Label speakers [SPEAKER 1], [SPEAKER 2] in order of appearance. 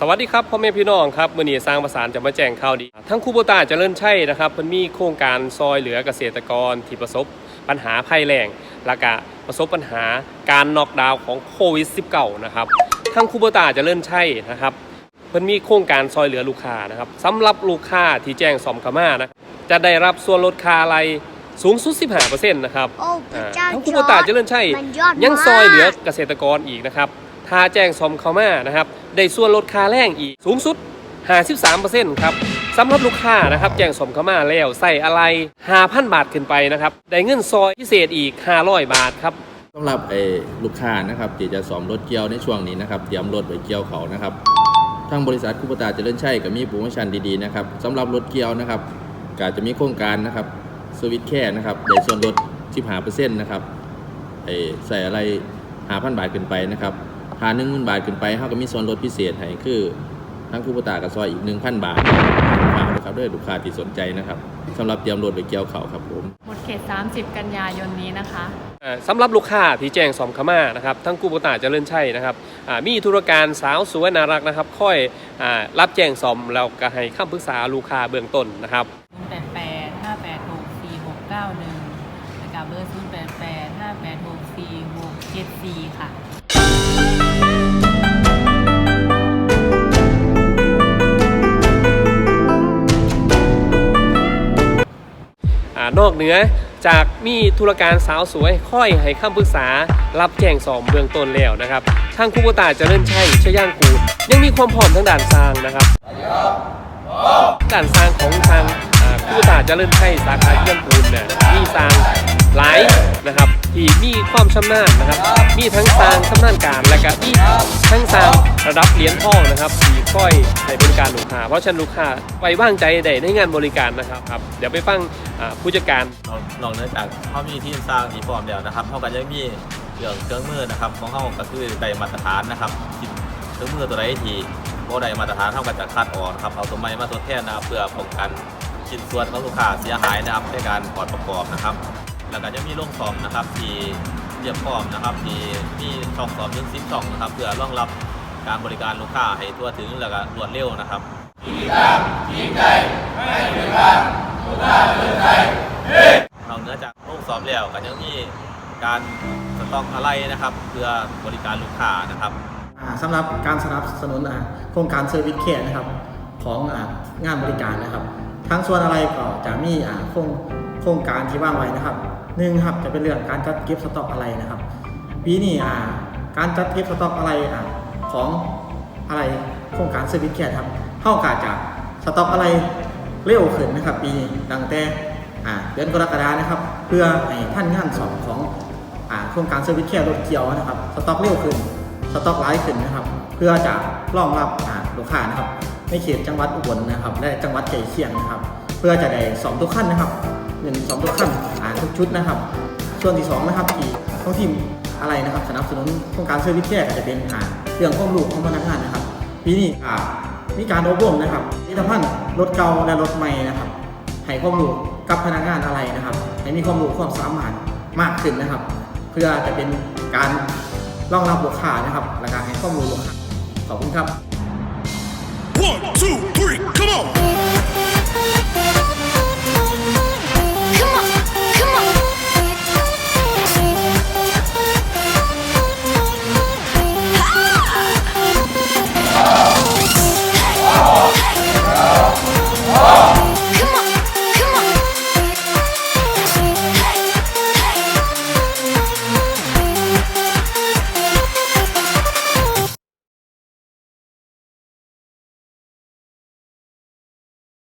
[SPEAKER 1] สวัสดีครับพ่อแม่พี่น้องครับมื่อนี้สร้างประสานจะมาแจ้งข่าวดี ทั้งคูโบตาเจริญชัยนะครับมันมีโครงการซอยเหลือเกษตรกรที่ประสบปัญหาภัยแล้งและก็ประสบปัญหาการน็อกดาวน์ของโควิด -19 นะครับทั้งคูโบตาเจริญชัยนะครับเพิ่นมีโครงการซอยเหลือลูกค้านะครับสำหรับลูกค้าที่แจ้งสอมเข้ามานะจะได้รับส่วนลดค่าอะไรสูงสุด 15%นะครับ
[SPEAKER 2] โอ้พระ
[SPEAKER 1] อ่า
[SPEAKER 2] เจ้า
[SPEAKER 1] ทั้งคูโบตาเจริญชัย
[SPEAKER 2] มันยอด
[SPEAKER 1] ยังซอยเหลือ
[SPEAKER 2] มาก
[SPEAKER 1] เกษตรกรอีกนะครับ ถ้าแจ้งซอมเข้ามานะครับได้ส่วนลดค่าแรงอีกสูงสุด 53%ครับสำหรับลูกค้านะครับแจ้งสมเข้ามาแล้วใส่อะไร 5,000 บาทขึ้นไปนะครับได้เงินซอยพิเศษอีก 500 บาทครับ
[SPEAKER 3] สำหรับไอ้ลูกค้านะครับที่จะสอมรถเกี่ยวในช่วงนี้นะครับเตรียมรถไว้เกี่ยวเขานะครับทางบริษัทคูปตาเจริญชัยก็มีโปรโมชั่นดีๆนะครับสำหรับรถเกี่ยวนะครับก็จะมีโครงการนะครับสวิตแค่นะครับได้ส่วนลด15%นะครับไอ้ใส่อะไร5,000 บาทขึ้นไปนะครับ หา10,000บาทขึ้นไปเขาก็มีส่วนลดพิเศษให้คือทางคูปตากับซอยอีก1,000บาทฝากนะครับด้วยลูกค้าที่สนใจนะครับสำหรับเตรียมรถไว้เกี่ยวเขาครับผม
[SPEAKER 4] หมดเขต 30 กันยายนนี้นะคะ
[SPEAKER 1] อ่าสำหรับลูกค้าที่แจ้งสอมเข้ามานะครับทั้งกูโบตาเจริญชัยนะครับอ่ามีธุรการสาวสวยน่ารักนะครับ ค่อยอารับแจ้งสอมแล้วก็ให้คำปรึกษาลูกค้าเบื้องต้นนะครับ
[SPEAKER 4] 088 586 4691แล้วก็เบอร์088 586 4674ค่ะ
[SPEAKER 1] นอกเหนือจากมีธุรการสาวสวยค่อยให้คำปรึกษา รับแจ้งสอบเบื้องต้นแล้วนะครับทางคูโบตาเริญชัยชย่างกูยังมีความพร้อมทั้งด่านสร้างนะครับด่านสร้างของทางคูโบตาเริญชัยสาขาเยี่ยงกูเนี่ยมีสร้างหลายนะครับ ที่มีความชำนาญนะครับ มีทั้งสร้างชำนาญการและก็มีทั้งสร้างระดับเหรียญทองนะครับที่ค่อยให้บริการลูกค้า เพราะฉะนั้นลูกค้าไว้วางใจได้ในงานบริการนะครับครับเดี๋ยวไปฟังผู้จัดการ
[SPEAKER 5] นอกเหนือจากเขามีทีมสร้างที่พร้อมแล้วนะครับเขาก็ยังมีเรื่องเครื่องมือนะครับของเขาก็คือได้มาตรฐานนะครับเครื่องมือตัวใดที่บ่ได้มาตรฐานเขาก็จะคัดออกนะครับเอาตัวใหม่มาทดแทนนะครับเพื่อป้องกันชิ้นส่วนของลูกค้าเสียหายนะครับในการถอดประกอบนะครับ แล้วก็จะมีโรงซ่อมนะครับที่เรียบพร้อมนะครับที่มีช่องซ่อมถึง10ช่องนะครับ เพื่อรองรับการบริการลูกค้าให้ทั่วถึงแล้วก็รวดเร็วนะครับนอกเหนือจากโรงสอบแล้วก็ยังมีการสต็อกอะไรนะครับ เพื่อบริการลูกค้านะครับ
[SPEAKER 6] อ่าสำหรับการสนับสนุนโครงการเซอร์วิสแคร์นะครับของงานบริการนะครับ ทั้งส่วนอะไรก็จะมีโครง ครงการที่ว่างไว้นะครับหนึ่งครับจะเป็นเรื่องการจัดเก็บสต็อกอะไรนะครับปีนี้อ่าการจัดเก็บสต็อกอะไรอ่าของอะไรโครงการเซอร์วิสแคร์ครับเท่ากับจะสต็อกอะไรเร็วขึ้นนะครับ ปีนี้ตั้งแต่อ่าเดือนกรกฎานะครับ เพื่อให้ท่านงานสอบของอ่าโครงการเซอร์วิสแคร์รถเกียวนะครับสต็อกเร็วขึ้นสต็อกร้ายขึ้นนะครับ เพื่อจะรองรับอ่าลูกค้านะครับในเขตจังหวัดอุบลนะครับ และจังหวัดใกล้เคียงนะครับ เพื่อจะได้สองทุกขั้นนะครับ หนึ่งสองทุกขั้นอ่านทุกชุดนะครับ ส่วนที่สองนะครับที่ท้องทีมอะไรนะครับ สนับสนุนโครงการเซอร์วิสแคร์ก็จะเป็นอ่าเรื่องความรู้ของพนักงานนะครับปีนี้อ่ามีการอบรมนะครับผลิตภัณฑ์รถเก่าและรถใหม่นะครับให้ความรู้กับพนักงานอะไรนะครับให้มีความรู้ความสามารถมากขึ้นนะครับ เพื่อจะเป็นการรองรับลูกค้านะครับและการให้ความรู้ลูกค้าขอบคุณครับ
[SPEAKER 7] One, two, three, come on!